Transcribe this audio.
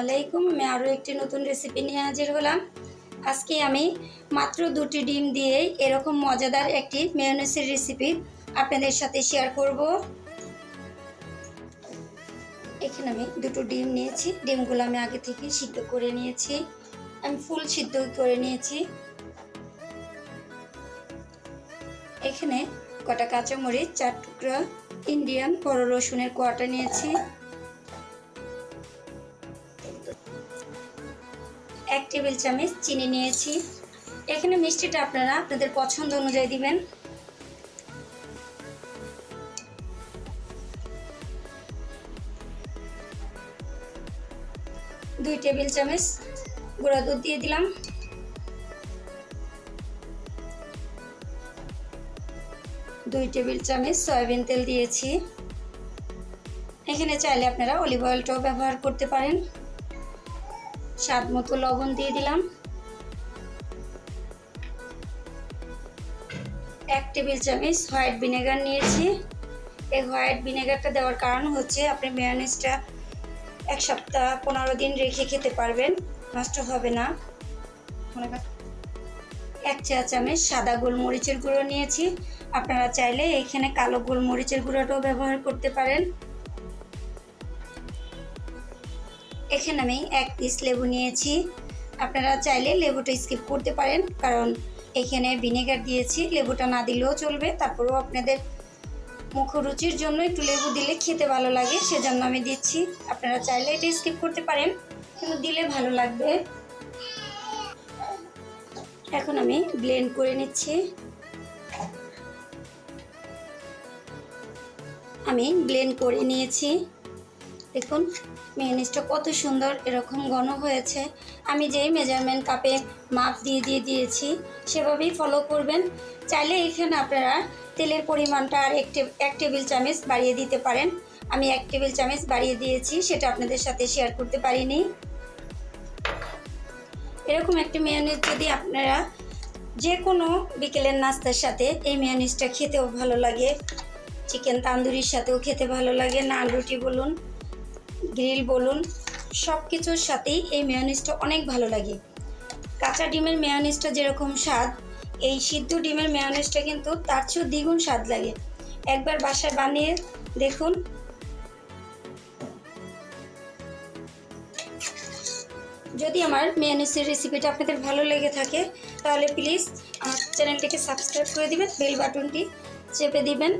আলাইকুম। আমি আরও একটি নতুন রেসিপি নিয়ে হাজির হলাম। আজকে আমি মাত্র দুটি ডিম দিয়েই এরকম মজাদার একটি মেয়নেসের রেসিপি আপনাদের সাথে শেয়ার করব। এখানে আমি দুটো ডিম নিয়েছি। ডিমগুলো আমি আগে থেকে সিদ্ধ করে নিয়েছি। আমি ফুল সিদ্ধ করে নিয়েছি। এখানে কটা কাঁচামরিচ, চার টুকরা ইন্ডিয়ান বড় রসুনের কোয়াটা নিয়েছি। এক টেবিল চামচ চিনি নিয়েছি। এখানে মিষ্টিটা আপনারা আপনাদের পছন্দ অনুযায়ী দিবেন। দুই টেবিল চামচ গুঁড়া দুধ দিয়ে দিলাম। দুই টেবিল চামচ সয়াবিন তেল দিয়েছি। এখানে চাইলে আপনারা অলিভ অয়েলটাও ব্যবহার করতে পারেন। স্বাদ মতো লবণ দিয়ে দিলাম। এক টেবিল চামচ হোয়াইট ভিনেগার নিয়েছি। এই হোয়াইট ভিনেগারটা দেওয়ার কারণ হচ্ছে আপনি মেয়নিজটা এক সপ্তাহ পনেরো দিন রেখে খেতে পারবেন, নষ্ট হবে না। এক চা চামচ সাদা গোলমরিচের গুঁড়ো নিয়েছি। আপনারা চাইলে এখানে কালো গোলমরিচের গুঁড়োটাও ব্যবহার করতে পারেন। এখানে আমি এক পিস লেবু নিয়েছি। আপনারা চাইলে লেবুটা স্কিপ করতে পারেন, কারণ এখানে ভিনেগার দিয়েছি, লেবুটা না দিলেও চলবে। তারপরেও আপনাদের মুখরুচির জন্য একটু লেবু দিলে খেতে ভালো লাগে, সেজন্য আমি দিচ্ছি। আপনারা চাইলে এটা স্কিপ করতে পারেন, কিন্তু দিলে ভালো লাগবে। এখন আমি ব্লেন্ড করে নিচ্ছি। আমি ব্লেন্ড করে নিয়েছি। দেখুন মেয়নিজটা কত সুন্দর এরকম ঘন হয়েছে। আমি যেই মেজারমেন্ট কাপে মাপ দিয়ে দিয়ে দিয়েছি, সেভাবেই ফলো করবেন। চাইলে এখানে আপনারা তেলের পরিমাণটা আর এক টেবিল চামচ বাড়িয়ে দিতে পারেন। আমি এক টেবিল চামচ বাড়িয়ে দিয়েছি, সেটা আপনাদের সাথে শেয়ার করতে পারিনি। এরকম একটা মেয়নিজ যদি আপনারা যে কোনো বিকেলের নাস্তার সাথে এই মেয়নিজটা খেতেও ভালো লাগে। চিকেন তান্দুরির সাথেও খেতে ভালো লাগে। নান রুটি বলুন গ্রিল, বলুন সব কিছুর সাথেই এই মেয়নিজটা অনেক ভালো লাগে। কাঁচা ডিমের মেয়নিজটা যেরকম স্বাদ, এই সিদ্ধ ডিমের মেয়নিজটা কিন্তু তার চেয়েও দ্বিগুণ স্বাদ লাগে। একবার বাসায় বানিয়ে দেখুন। যদি আমার মেয়নিজের রেসিপিটা আপনাদের ভালো লেগে থাকে, তাহলে প্লিজ আমার চ্যানেলটিকে সাবস্ক্রাইব করে দিবেন বেল বাটনটি চেপে দিবেন।